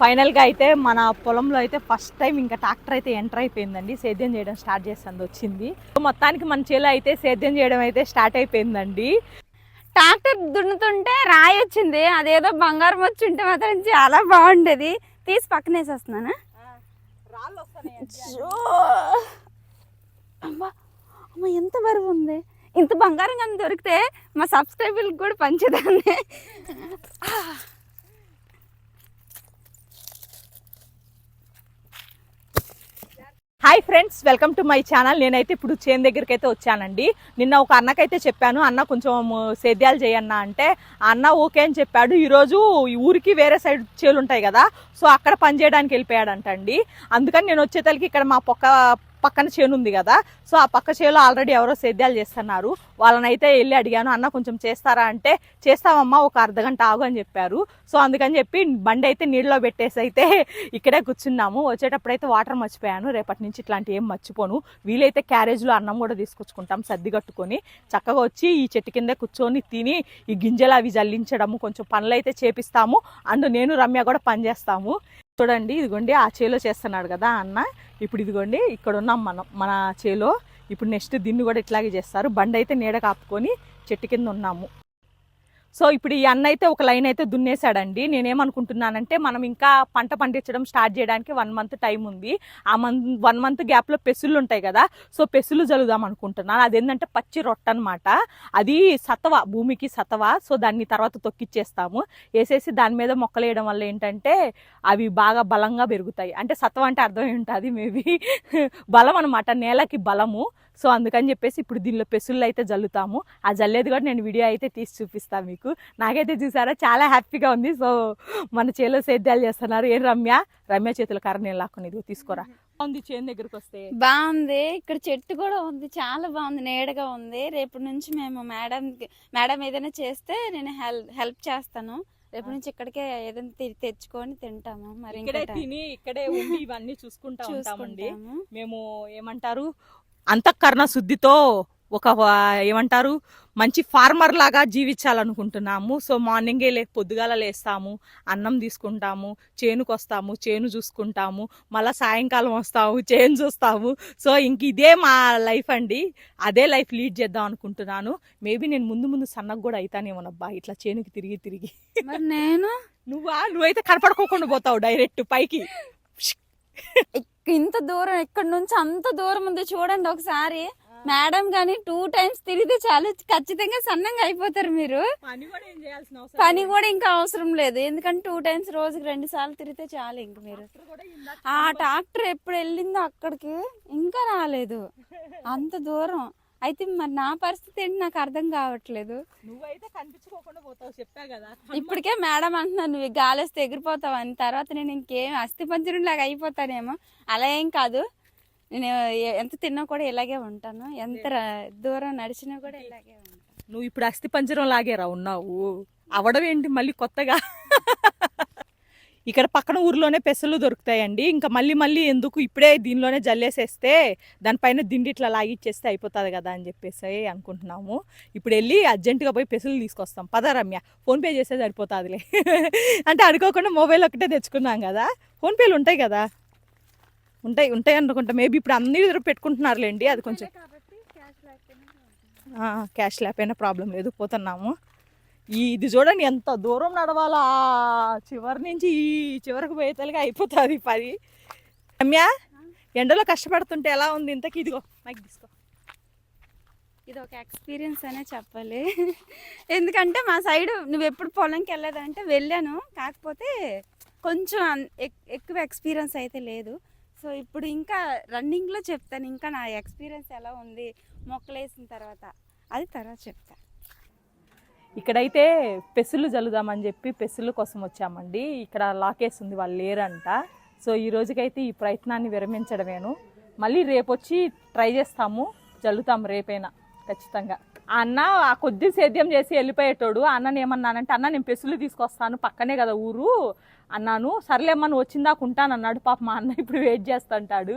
ఫైనల్గా అయితే మన పొలంలో అయితే ఫస్ట్ టైం ఇంకా ట్రాక్టర్ అయితే ఎంటర్ అయిపోయిందండి. సేద్యం చేయడం స్టార్ట్ చేస్తుంది వచ్చింది. మొత్తానికి మన చేలో అయితే సేద్యం చేయడం అయితే స్టార్ట్ అయిపోయిందండి. ట్రాక్టర్ దున్నుతుంటే రాయి వచ్చింది అదేదో బంగారం వచ్చి ఉంటే మాత్రం చాలా బాగుండేది. తీసి పక్కన వేసేస్తున్నాను? అచ్చో. అమ్మా అమ్మ ఎంత బరువు ఉంది. ఇంత బంగారం కానీ దొరికితే మా సబ్స్క్రైబర్లకు కూడా పంచేదాన్ని. Hi friends welcome to my channel. నేనైతే ఇప్పుడు చేను దగ్గరికి అయితే వచ్చానండి. నిన్న ఒక అన్నకైతే చెప్పాను. అన్న కొంచెం సేద్యాలు చేయన్న అంటే అన్న ఓకే అని చెప్పాడు. ఈరోజు ఊరికి వేరే సైడ్ చేలు ఉంటాయి కదా సో అక్కడ పని చేయడానికి వెళ్ళిపోయాడంట అండి అందుకని నేను వచ్చేతలకి ఇక్కడ మా పక్క పక్కన చేను ఉంది కదా సో ఆ పక్క చేలో ఆల్రెడీ ఎవరో సేద్యాలు చేస్తున్నారు. వాళ్ళనైతే వెళ్ళి అడిగాను అన్న కొంచెం చేస్తారా? అంటే చేస్తామమ్మా ఒక అర్ధ గంట ఆగు అని చెప్పారు. సో అందుకని చెప్పి బండి అయితే నీళ్ళలో పెట్టేసి అయితే ఇక్కడే కూర్చున్నాము. వచ్చేటప్పుడైతే వాటర్ మర్చిపోయాను. రేపటి నుంచి ఇట్లాంటి ఏం మర్చిపోను. వీలైతే క్యారేజ్లో అన్నం కూడా తీసుకొచ్చుకుంటాం సర్ది కట్టుకొని. చక్కగా వచ్చి ఈ చెట్టు కింద కూర్చొని తిని ఈ గింజలు అవి జల్లించడము కొంచెం పనులు అయితే చేపిస్తాము. అండ్ నేను రమ్య కూడా పని చేస్తాము. చూడండి ఇదిగోండి ఆ చేలో చేస్తున్నాడు కదా అన్న. ఇప్పుడు ఇదిగోండి ఇక్కడ ఉన్నాం మనం మన చేలో. ఇప్పుడు నెక్స్ట్ దీన్ని కూడా ఇట్లాగే చేస్తారు. బండి అయితే నీడ కాపుకొని చెట్టు కింద ఉన్నాము. సో ఇప్పుడు ఈ అన్న అయితే ఒక లైన్ అయితే దున్నేశాడండి. నేనేమనుకుంటున్నానంటే మనం ఇంకా పంట పండించడం స్టార్ట్ చేయడానికి వన్ మంత్ టైం ఉంది. ఆ మంత్ వన్ మంత్ గ్యాప్లో పెసులు ఉంటాయి కదా సో పెసులు జలుదాం అనుకుంటున్నాను. అదేంటంటే పచ్చి రొట్ట అనమాట అది సతవ భూమికి సతవ సో దాన్ని తర్వాత తొక్కిచ్చేస్తాము. వేసేసి దాని మీద మొక్కలు వేయడం వల్ల ఏంటంటే అవి బాగా బలంగా పెరుగుతాయి. అంటే సత్వ అంటే అర్థం ఉంటుంది మేబీ. బలం అనమాట నేలకి బలము. సో అందుకని చెప్పేసి ఇప్పుడు దీనిలో పెసుళ్ళు అయితే జల్లుతాము. ఆ జల్లేది కూడా నేను వీడియో అయితే తీసి చూపిస్తాను మీకు. నాకైతే చూసారా చాలా హ్యాపీగా ఉంది. సో మన చేలో సేద్యాలు చేస్తున్నారు. ఏం రమ్య? రమ్య చేతుల కర్ర నేను లాక్కుని ఇదిగో తీసుకోరా. ఉంది చేను దగ్గరికి వస్తే. బాగుంది. ఇక్కడ చెట్టు కూడా ఉంది. చాలా బాగుంది. నీడగా ఉంది. రేపు నుంచి మేము మేడం మేడం ఏదైనా చేస్తే నేను హెల్ప్ చేస్తాను. రేపు నుంచి ఇక్కడికే ఏదైనా తెచ్చుకొని తింటాము. మరి ఇంకా ఇక్కడే తిని ఇక్కడే ఉండి ఇవన్నీ చూసుకుంటా ఉంటామండి. మేము ఏమంటారు? అంతఃకరణ శుద్ధితో ఒక ఏమంటారు మంచి ఫార్మర్ లాగా జీవించాలనుకుంటున్నాము. సో మార్నింగే లే పొద్దుగాల లేస్తాము అన్నం తీసుకుంటాము చేనుకు వస్తాము చేను చూసుకుంటాము మళ్ళీ సాయంకాలం వస్తాము చేను చూస్తాము. సో ఇంక ఇదే మా లైఫ్ అండి. అదే లైఫ్ లీడ్ చేద్దాం అనుకుంటున్నాను. మేబీ నేను ముందు ముందు సన్నగా కూడా అవుతానేమోనబ్బా ఇట్లా చేనుకి తిరిగి తిరిగి. మరి నేను? నువ్వా? నువ్వైతే కనపడుకోకుండా పోతావు డైరెక్ట్ పైకి. ఇంత దూరం ఇక్కడ నుంచి అంత దూరం ఉంది చూడండి ఒకసారి. మేడం గాని టూ టైమ్స్ తిరిగితే చాలు ఖచ్చితంగా సన్నంగా అయిపోతారు మీరు. పని కూడా ఇంకా అవసరం లేదు. ఎందుకంటే టూ టైమ్స్ రోజుకి రెండు సార్లు తిరిగితే చాలు ఇంక మీరు. ఆ ట్రాక్టర్ ఎప్పుడు వెళ్ళిందో అక్కడికి ఇంకా రాలేదు. అంత దూరం. అయితే మరి నా పరిస్థితి ఏంటి? నాకు అర్థం కావట్లేదు. నువ్వైతే కనిపించుకోకుండా పోతావు చెప్పా కదా. ఇప్పటికే మేడం అంటున్నాను నువ్వు గాలేస్తే ఎగిరిపోతావు అని. తర్వాత నేను ఇంకేం అస్థి లాగా అయిపోతానేమో. అలా ఏం కాదు. నేను ఎంత తిన్నా కూడా ఇలాగే ఉంటాను. ఎంత దూరం నడిచినా కూడా ఇలాగే ఉంటాను. నువ్వు ఇప్పుడు అస్థి పంజరం లాగేరా ఉన్నావు. అవడం ఏంటి మళ్ళీ కొత్తగా? ఇక్కడ పక్కన ఊర్లోనే పెసలు దొరుకుతాయండి. ఇంకా మళ్ళీ మళ్ళీ ఎందుకు ఇప్పుడే దీనిలోనే జల్లేసేస్తే దానిపైన దిండి ఇట్లా లాగిచ్చేస్తే అయిపోతుంది కదా అని చెప్పేసి అనుకుంటున్నాము. ఇప్పుడు వెళ్ళి అర్జెంటుగా పోయి పెసలు తీసుకొస్తాం. పద రమ్య ఫోన్పే చేస్తే సరిపోతుందిలే. అంటే అనుకోకుండా మొబైల్ ఒకటే తెచ్చుకున్నాం కదా. ఫోన్పేలు ఉంటాయి కదా. ఉంటాయి ఉంటాయి అనుకుంటా. మేబీ ఇప్పుడు అన్ని పెట్టుకుంటున్నారులేండి. అది కొంచెం క్యాష్ లేకపోయినా ప్రాబ్లం లేదు. పోతున్నాము. ఇది చూడండి ఎంత దూరం నడవాలా? ఆ చివరి నుంచి ఈ చివరికి పోయేతలుగా అయిపోతుంది పది రమ్య ఎండలో కష్టపడుతుంటే ఎలా ఉంది? ఇంతకి ఇదిగో మైక్ తీసుకో. ఇది ఒక ఎక్స్పీరియన్స్ అనే చెప్పాలి. ఎందుకంటే మా సైడ్ నువ్వు ఎప్పుడు పొలంకి వెళ్ళలేదంటే వెళ్ళాను. కాకపోతే కొంచెం ఎక్కువ ఎక్స్పీరియన్స్ అయితే లేదు. సో ఇప్పుడు ఇంకా రన్నింగ్లో చెప్తాను. ఇంకా నా ఎక్స్పీరియన్స్ ఎలా ఉంది? మొక్కలు వేసిన తర్వాత అది తర్వాత చెప్తా. ఇక్కడైతే పెసులు జల్లుదామని చెప్పి పెసులు కోసం వచ్చామండి. ఇక్కడ లాకేస్ ఉంది వాళ్ళు లేరంట. సో ఈ రోజుకైతే ఈ ప్రయత్నాన్ని విరమించడమేను. మళ్ళీ రేపు వచ్చి ట్రై చేస్తాము. జల్లుతాము రేపైనా ఖచ్చితంగా. అన్న ఆ కొద్ది సేద్యం చేసి వెళ్ళిపోయేటోడు. ఆ అన్నని ఏమన్నానంటే అన్న నేను పెసులు తీసుకొస్తాను పక్కనే కదా ఊరు అన్నాను. సర్లేమ్మా నువ్వు వచ్చిందాక ఉంటానన్నాడు పాప మా అన్న ఇప్పుడు వెయిట్ చేస్తుంటాడు.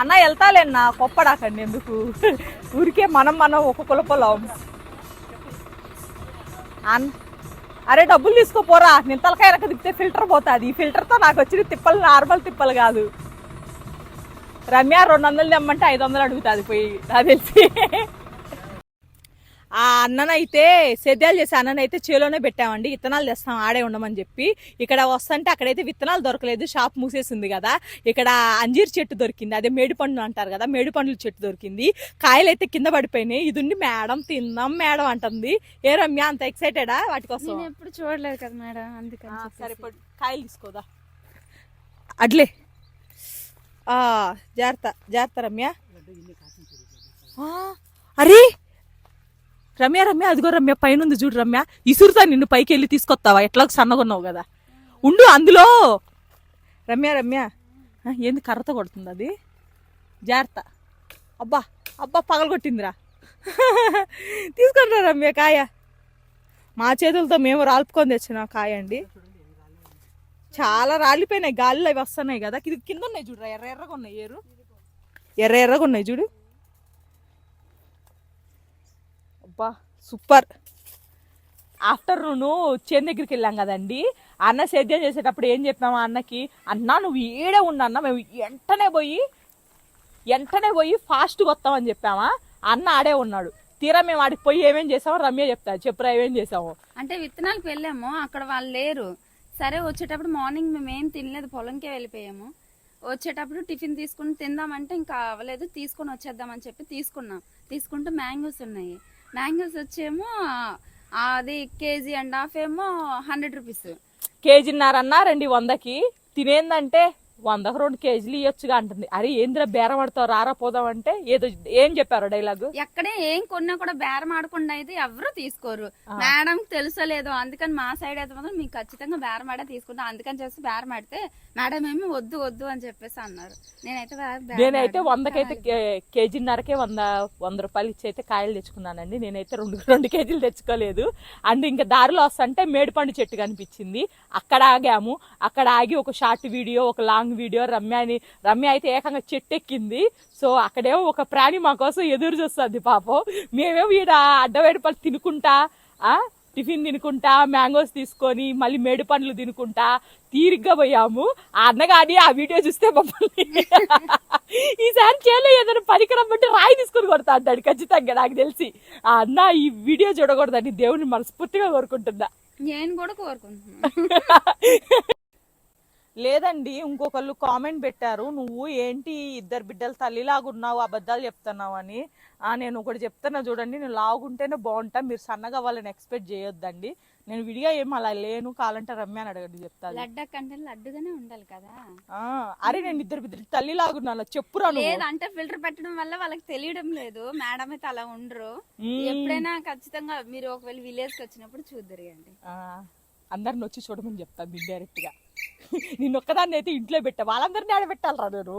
అన్న వెళ్తాలేన్నా కొప్పడాకండి ఎందుకు? ఊరికే మనం మనం ఒక కులపలం. అరే డబ్బులు తీసుకోపోరా నేను తలకాయ రక దిప్తే ఫిల్టర్ పోతుంది. ఈ ఫిల్టర్తో నాకు వచ్చిన తిప్పలు నార్మల్ తిప్పలు కాదు. రమ్య రెండు వందలు తెమ్మంటే ఐదు వందలు అడుగుతుంది పోయి నాకు తెలిసి. ఆ అన్ననైతే సేద్యాలు చేసే అన్ననైతే చేలోనే పెట్టామండి. విత్తనాలు తెస్తాం ఆడే ఉండమని చెప్పి. ఇక్కడ వస్తుంటే అక్కడైతే విత్తనాలు దొరకలేదు షాప్ మూసేసింది కదా. ఇక్కడ అంజీర్ చెట్టు దొరికింది అదే మేడి పండ్లు అంటారు కదా మేడి పండ్ల చెట్టు దొరికింది. కాయలు అయితే కింద పడిపోయినాయి ఇది ఉండి మేడం తిందాం మేడం అంటుంది. ఏ రమ్య అంత ఎక్సైటెడా వాటి కోసం. ఎప్పుడు చూడలేదు కదా మేడం అందుకని. సరే. కాయలు తీసుకోదా? అడ్లే. ఆ, జాగ్రత్త జాగ్రత్త రమ్య. అరే! రమ్య రమ్య అదిగో రమ్య పైన ఉంది చూడు రమ్య. ఇసురుతా నిన్ను పైకి వెళ్ళి తీసుకొస్తావా? ఎట్లా సన్నగున్నావు కదా. ఉండు అందులో. రమ్య రమ్య. ఏంది కర్రతో కొడుతుంది అది? జాగ్రత్త. అబ్బా అబ్బా పగలగొట్టిందిరా. తీసుకుంటారా రమ్య కాయ. మా చేతులతో మేము రాల్పుకొని తెచ్చిన కాయ అండి. చాలా రాలిపోయినాయి. గాలిలో అవి వస్తున్నాయి కదా. ఇది కింద ఉన్నాయి చూడు ఎర్ర ఎర్రగా ఉన్నాయి. ఏరు. ఎర్ర ఎర్రగా ఉన్నాయి చూడు. అబ్బా సూపర్. ఆఫ్టర్నూను చేను దగ్గరికి వెళ్ళాం కదండి. అన్న సేద్యం చేసేటప్పుడు ఏం చెప్పామా అన్నకి అన్న నువ్వు ఏడే ఉన్నా అన్న మేము వెంటనే పోయి వెంటనే పోయి ఫాస్ట్గా వస్తామని చెప్పామా? అన్న ఆడే ఉన్నాడు. తీరా మేము ఆడికి పోయి ఏమేం చేసామో రమ్య చెప్తా చెప్పురా ఏమేం చేసామో. అంటే విత్తనాలకు వెళ్ళాము అక్కడ వాళ్ళు లేరు. సరే వచ్చేటప్పుడు మార్నింగ్ మేము ఏం తినలేదు పొలంకే వెళ్ళిపోయాము. వచ్చేటప్పుడు టిఫిన్ తీసుకుని తిందామంటే ఇంకా అవ్వలేదు తీసుకొని వచ్చేద్దామని చెప్పి తీసుకున్నాం. తీసుకుంటే మ్యాంగోస్ ఉన్నాయి. మ్యాంగోస్ వచ్చేమో అది కేజీ అండ్ హాఫ్ ఏమో హండ్రెడ్ రూపీస్. కేజీన్నర అన్నా రెండు వందకి. తినేందంటే వందకు రెండు కేజీలు ఇవ్వచ్చుగా అంటుంది. అరే ఏంద్రా బేరం ఆడతావు? రారా పోదాం అంటే ఏదో ఏం చెప్పారు డైలాగు? ఎక్కడే ఏం కొన్నా కూడా బేరం ఆడకుండా అయితే ఎవరు తీసుకోరు. మేడం తెలుసో లేదో అందుకని మా సైడ్ అయితే మాత్రం మీకు ఖచ్చితంగా బేరం ఆడే తీసుకుంటాం. అందుకని చెప్పి బేరం ఆడితే మేడం ఏమి వద్దు వద్దు అని చెప్పేసి అన్నారు. నేనైతే నేనైతే. వందకైతే కేజీన్నరకే వంద వంద రూపాయలు ఇచ్చి అయితే కాయలు తెచ్చుకున్నానండి. నేనైతే రెండు రెండు కేజీలు తెచ్చుకోలేదు. అండ్ ఇంకా దారిలో వస్తుంటే మేడిపండు చెట్టు కనిపించింది అక్కడ ఆగాము. అక్కడ ఆగి ఒక షార్ట్ వీడియో ఒక లాంగ్ వీడియో రమ్యని రమ్య అయితే ఏకంగా చెట్టు ఎక్కింది సో అక్కడేమో ఒక ప్రాణి మా కోసం ఎదురు చూస్తుంది పాపం. మేమేమో ఈడ అడ్డవేడి పళ్ళు తినుకుంటా ఆ టిఫిన్ తినుకుంటా మ్యాంగోస్ తీసుకొని మళ్ళీ మేడి పండ్లు తినుకుంటా తీరిగ్గా పోయాము. ఆ అన్నగాని ఆ వీడియో చూస్తే మమ్మల్ని ఈసారి చేలో ఏదైనా పరికరం బట్టి రాయి తీసుకొని కొడతా అంటాడు ఖచ్చితంగా నాకు తెలిసి. ఆ అన్న ఈ వీడియో చూడకూడదని దేవుని మనస్ఫూర్తిగా కోరుకుంటుందా నేను కూడా కోరుకుంటున్నాను లేదండి ఇంకొకళ్ళు కామెంట్ పెట్టారు నువ్వు ఏంటి ఇద్దరు బిడ్డల తల్లిలాగున్నావు అబద్ధాలు చెప్తున్నావు అని. ఆ, నేను ఒకటి చెప్తున్నా చూడండి నేను లాగుంటేనే బాగుంటా మీరు సన్నగా వాళ్ళని ఎక్స్పెక్ట్ చేయొద్దండి. నేను విడిగా ఏం అలా లేను కాలంటే రమ్య అని అడగండి చెప్తాను లడ్డ కంటే లడ్డుగానే ఉండాలి కదా. ఆ, అరే నేను ఇద్దరు బిడ్డల తల్లిలాగున్నాను చెప్పురా నువ్వు. లేదంటే ఫిల్టర్ పెట్టడం వల్ల వాళ్ళకి తెలియడం లేదు మేడం అయితే అలా ఉండరు. ఎప్పుడైనా ఖచ్చితంగా మీరు ఒకవేళ విలేజ్కి వచ్చినప్పుడు చూద్దరిగండి ఆ, అందరిని వచ్చి చూడమని చెప్తాను డైరెక్ట్ గా నిన్న ఒక్కదాన్ని అయితే ఇంట్లో పెట్టా. వాళ్ళందరినీ ఆడబెట్టాలరా నేను.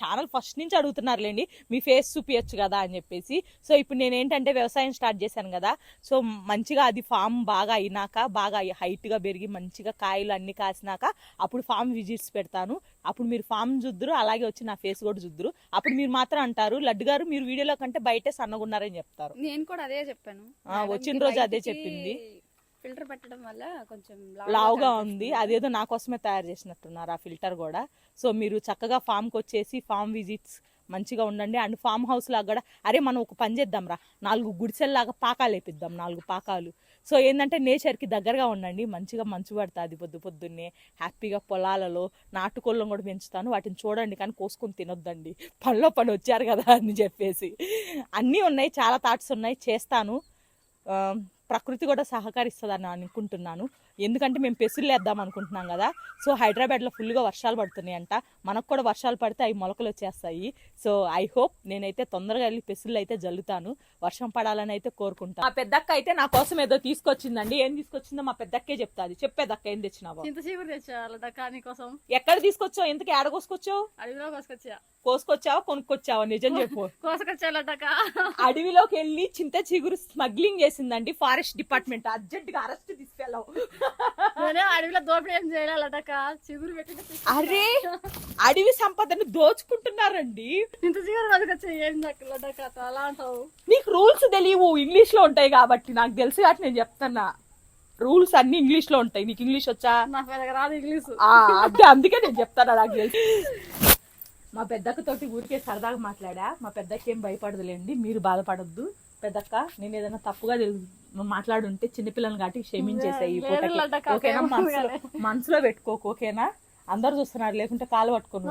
ఛానల్ ఫస్ట్ నుంచి అడుగుతున్నారులేండి. మీ ఫేస్ చూపించచ్చు కదా అని చెప్పేసి. సో ఇప్పుడు నేను ఏంటంటే వ్యవసాయం స్టార్ట్ చేశాను కదా. సో మంచిగా అది ఫామ్ బాగా అయినాక బాగా హైట్గా పెరిగి మంచిగా కాయలు అన్ని కాసినాక అప్పుడు ఫామ్ విజిట్స్ పెడతాను. అప్పుడు మీరు ఫామ్ చూద్దరు అలాగే వచ్చి నా ఫేస్ కూడా చూద్దరు. అప్పుడు మీరు మాత్రం అంటారు లడ్డు గారు మీరు వీడియోలో కంటే బయటే సన్నగున్నారని చెప్తారు. నేను కూడా అదే చెప్పాను. వచ్చిన రోజు అదే చెప్పింది. ఫిల్టర్ పెట్టడం వల్ల కొంచెం లావుగా ఉంది. అదేదో నా కోసమే తయారు చేసినట్టున్నారు ఆ ఫిల్టర్ కూడా. సో మీరు చక్కగా ఫామ్కి వచ్చేసి ఫామ్ విజిట్స్ మంచిగా ఉండండి. అండ్ ఫామ్ హౌస్ లాగా కూడా అరే మనం ఒక పని చేద్దాం రా. నాలుగు గుడిసెల్లాగా పాకాలు వేపిద్దాం నాలుగు పాకాలు. సో ఏంటంటే నేచర్కి దగ్గరగా ఉండండి. మంచిగా మంచు పడుతుంది పొద్దు పొద్దున్నే. హ్యాపీగా పొలాలలో నాటుకోళ్ళం కూడా పెంచుతాను. వాటిని చూడండి కానీ కోసుకొని తినొద్దండి. పనిలో పని వచ్చారు కదా అని చెప్పేసి. అన్నీ ఉన్నాయి. చాలా థాట్స్ ఉన్నాయి. చేస్తాను. ప్రకృతి కూడా సహకరిస్తుందని అనుకుంటున్నాను. ఎందుకంటే మేము పెసులు వేద్దాం అనుకుంటున్నాం కదా. సో హైదరాబాద్లో ఫుల్గా వర్షాలు పడుతున్నాయి అంట మనకు కూడా వర్షాలు పడితే అవి మొలకలు వచ్చేస్తాయి. సో ఐ హోప్ నేనైతే తొందరగా వెళ్ళి పెసులు అయితే జల్లుతాను. వర్షం పడాలని అయితే కోరుకుంటాను. మా పెద్దక్క అయితే నా కోసం ఏదో తీసుకొచ్చిందండి. ఏం తీసుకొచ్చిందో మా పెద్దక్కే చెప్తాది చెప్పేదక్క ఏం తెచ్చినావో. నీకోసం ఎక్కడ తీసుకొచ్చావు? ఎందుకు ఏడ కోసుకొచ్చావు? అడవిలో కోసుకొచ్చా? కోసుకొచ్చావా? కొనుక్కొచ్చావా? నిజం చెప్పు. కోసుకొచ్చాలటక అడవిలోకి వెళ్ళి చింత చిగురు స్మగ్లింగ్ చేసిందండి ఫారెస్ట్ డిపార్ట్మెంట్. అర్జెంట్గా అరెస్ట్ తీసుకెళ్ళావు. నేనే అడవిలో దోపిడీ ఏం చేయాలటక చిగురు పెట్టి అరే! అడవి సంపదను దోచుకుంటున్నారండి. ఏం దక్కలటక అలా అంటావు? నీకు రూల్స్ తెలియవు ఇంగ్లీష్లో ఉంటాయి కాబట్టి నాకు తెలుసు కాబట్టి నేను చెప్తున్నా. రూల్స్ అన్ని ఇంగ్లీష్లో ఉంటాయి. నీకు ఇంగ్లీష్ వచ్చా? నాకు రాదు ఇంగ్లీష్. అదే అందుకే నేను చెప్తాను నాకు తెలిసి. మా పెద్దక్క తోటి ఊరికే సరదాగా మాట్లాడా. మా పెద్దక్క ఏం భయపడదులేండి మీరు బాధపడొద్దు. పెద్దక్క నేను ఏదైనా తప్పుగా తెలు- మాట్లాడుంటే చిన్నపిల్లని కాబట్టి క్షమించేసాయి ఓకేనా? మనసులో. మనసులో పెట్టుకోకు ఓకేనా? అందరు చూస్తున్నారు లేకుంటే కాలు పట్టుకుని.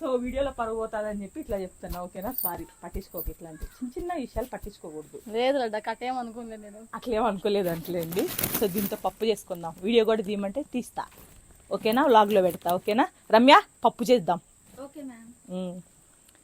సో వీడియోలో పరుగు పోతాదని చెప్పి ఇట్లా చెప్తున్నా ఓకేనా? సారీ పట్టించుకోకు ఇట్లాంటి. చిన్న చిన్న విషయాలు పట్టించుకోకూడదు. లేదు అనుకోలే నేను అట్లేం అనుకోలేదు అంటలేండి సో దీంతో పప్పు చేసుకుందాం. వీడియో కూడా తీయమంటే తీస్తా. ఓకేనా? వ్లాగ్లో పెడతా ఓకేనా? రమ్య పప్పు చేద్దాం. Okay ma'am.